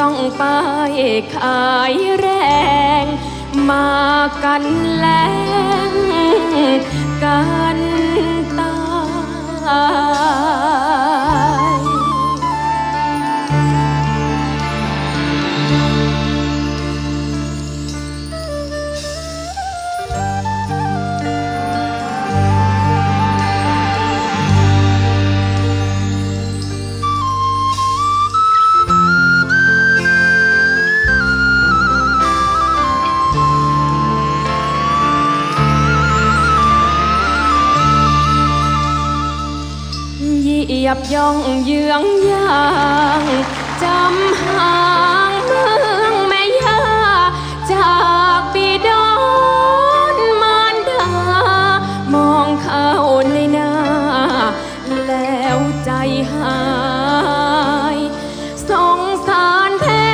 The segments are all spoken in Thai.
ต้องไปขายแรง มากันแรงกันตา ยเหยียบย่องเยืองยางจำหางเมืองแม่ยาจากปีดอนมารดามองเข้าในหน้า แล้วใจหายสงสารแท้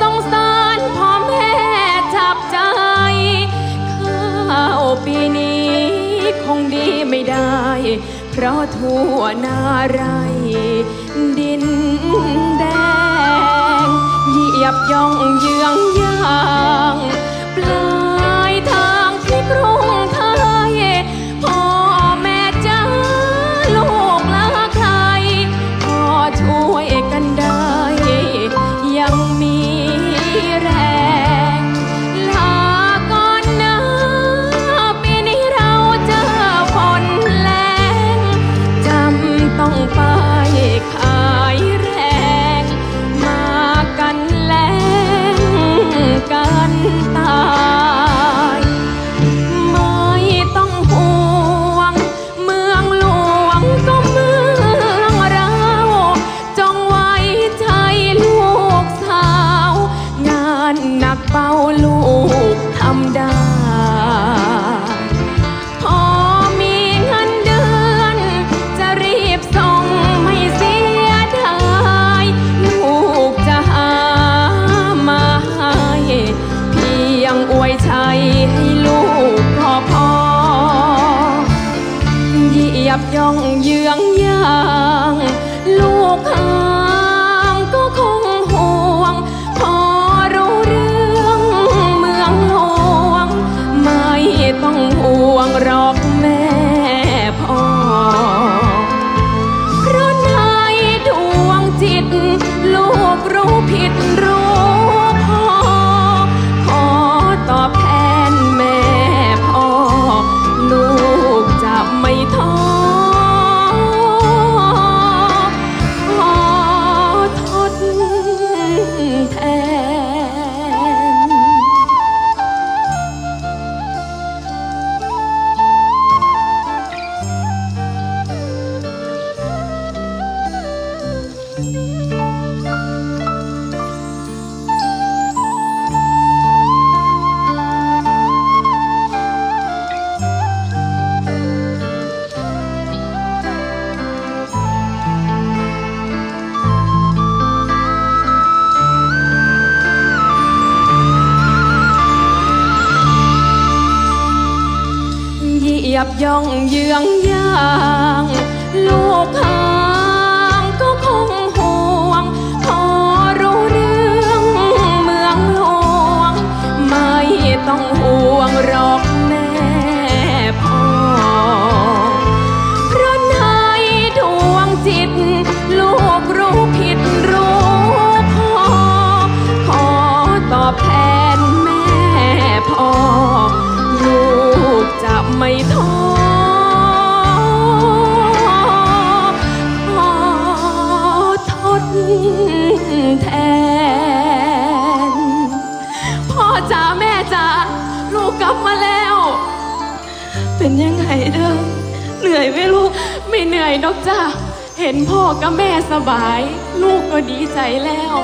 สงสารพ่อแม่จับใจข้าวปีนี้คงดีไม่ได้ เพราะทั่วนาไร ดินแดง เหยียบย่องเยืองยา ยียบย่องเยืองยาง ลูกหา เหยีย ต้องห่วงหรอกแม่พ่อ เพราะในดวงจิต ลูกรู้ผิดรู้พอขอตอบแทนแม่พ่อ ลูกจะไม่ท้อขอทด ลับมาแล้ว เป็นยังไงเด้อเหนื่อยไหมลูกไม่เหนื่อยดอกจ้าเห็นพ่อกับแม่สบาย ลูกก็ดีใจแล้ว